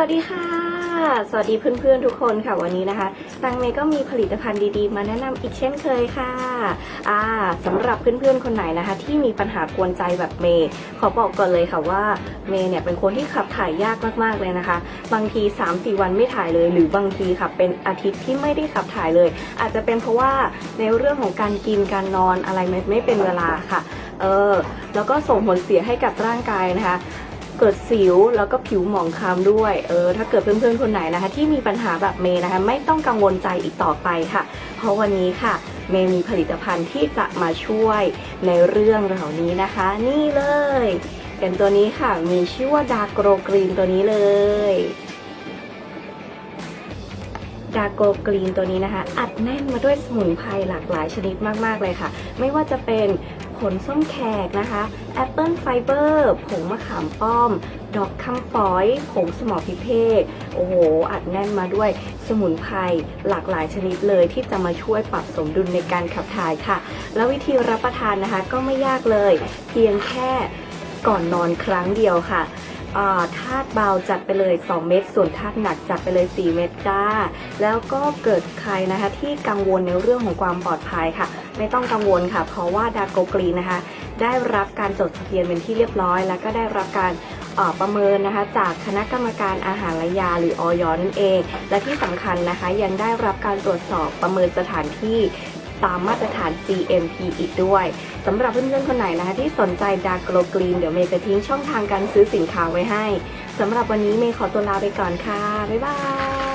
วัสดีค่ะ สวัสดีเพื่อนๆทุกคนค่ะวันนี้นะคะตังเมย์ก็มีผลิตภัณฑ์ดีๆ มาแนะนำอีกเช่นเคยค่ะอ่าสำหรับเพื่อนๆคนไหนนะคะ ที่มีปัญหากวนใจแบบเมย์ขอบอกก่อนเลยค่ะว่าเมย์เนี่ยเป็นคนที่ขับถ่ายยากมากๆเลยนะคะ บางที 3-4 วันไม่ถ่ายเลย หรือบางทีค่ะเป็นอาทิตย์ที่ไม่ได้ขับถ่ายเลย อาจจะเป็นเพราะว่าในเรื่องของการกินการนอนอะไรไม่ไม่เป็นเวลาค่ะเออแล้วก็ส่งผลเสียให้กับร่างกายนะคะ เกิดสิวแล้วก็ผิวหมองคล้ำด้วย เออ ถ้าเกิดเพื่อนๆคนไหนนะคะ ที่มีปัญหาแบบเมย์นะคะ ไม่ต้องกังวลใจอีกต่อไปค่ะ เพราะวันนี้ค่ะ เมย์มีผลิตภัณฑ์ที่จะมาช่วยในเรื่องเหล่านี้นะคะ นี่เลยเป็นตัวนี้ค่ะ มีชื่อว่าดากโกรกรีนตัวนี้เลยดาโกกรีนตัวนี้นะคะ อัดแน่นมาด้วยสมุนไพรหลากหลายชนิดมาก ๆ เลยค่ะ ไม่ว่าจะเป็น ผลส้มแขกนะคะแอปเปิลไฟเบอร์ผงมะขามป้อม ดอกคำฝอยผงสมอพิเภกโอ้โห อัดแน่นมาด้วยสมุนไพรหลากหลายชนิดเลยที่จะมาช่วยปรับสมดุลในการขับถ่ายค่ะ แล้ววิธีรับประทานนะคะก็ไม่ยากเลย เพียงแค่ก่อนนอนครั้งเดียวค่ะ ธาตุเบาจัดไปเลย 2 เม็ดส่วนธาตุหนักจัดไปเลย 4 เม็ดจ้า แล้วก็เกิดใครนะคะที่กังวลในเรื่องของความปลอดภัยค่ะ ไม่ต้องกังวลค่ะ เพราะว่าดาโกกรีนะคะ ได้รับการจดทะเบียนเป็นที่เรียบร้อย แล้วก็ได้รับการประเมินนะคะจากคณะกรรมการอาหารและยาหรือออยนั่นเอง และที่สำคัญนะคะยังได้รับการตรวจสอบประเมินสถานที่ ตามมาตรฐาน GMP อีกด้วยสำหรับเพื่อนๆคนไหนนะคะที่สนใจดาร์กโลกรีนเดี๋ยวเมย์จะทิ้งช่องทางการซื้อสินค้าไว้ให้สำหรับวันนี้เมย์ขอตัวลาไปก่อนค่ะ บ๊ายบาย